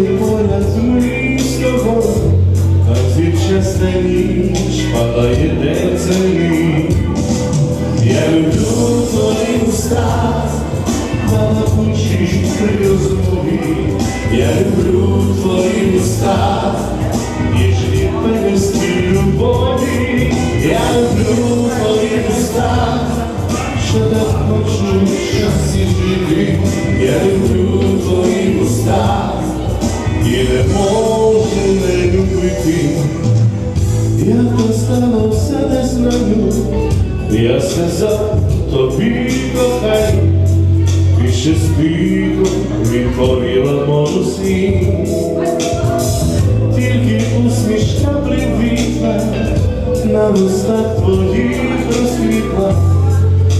Ти поля змістого, та зірчаста ніч падає де це Я люблю твої уста, та на при розмові, я люблю твої уста. Я сказав тобі кохай, ще спіку відповіла можу світ, тільки усмішка привітна, на устах твоїх розквітла,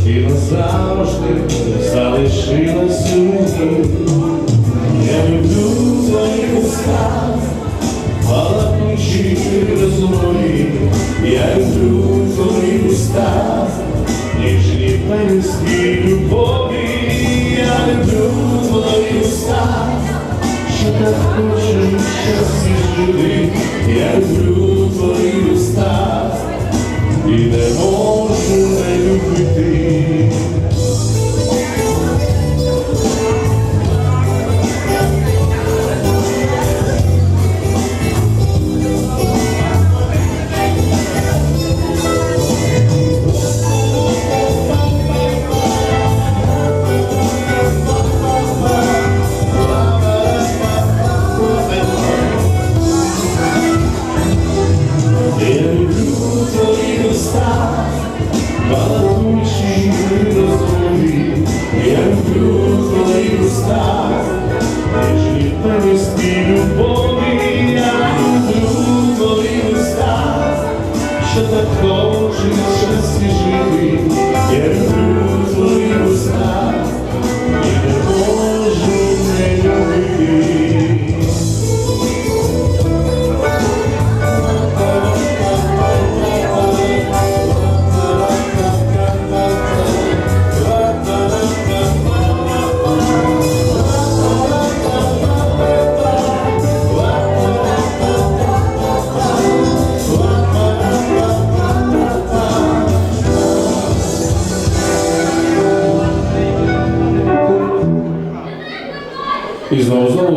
і назавжди залишилась у мені. Я люблю твої уста, Балакучі розмові, я люблю твої уста, ніжні пелюстки любові, я люблю твої уста, що так хочу жити, я люблю пелюстки любові, я люблю твої уста, що так хоче жити, я люблю І знову знову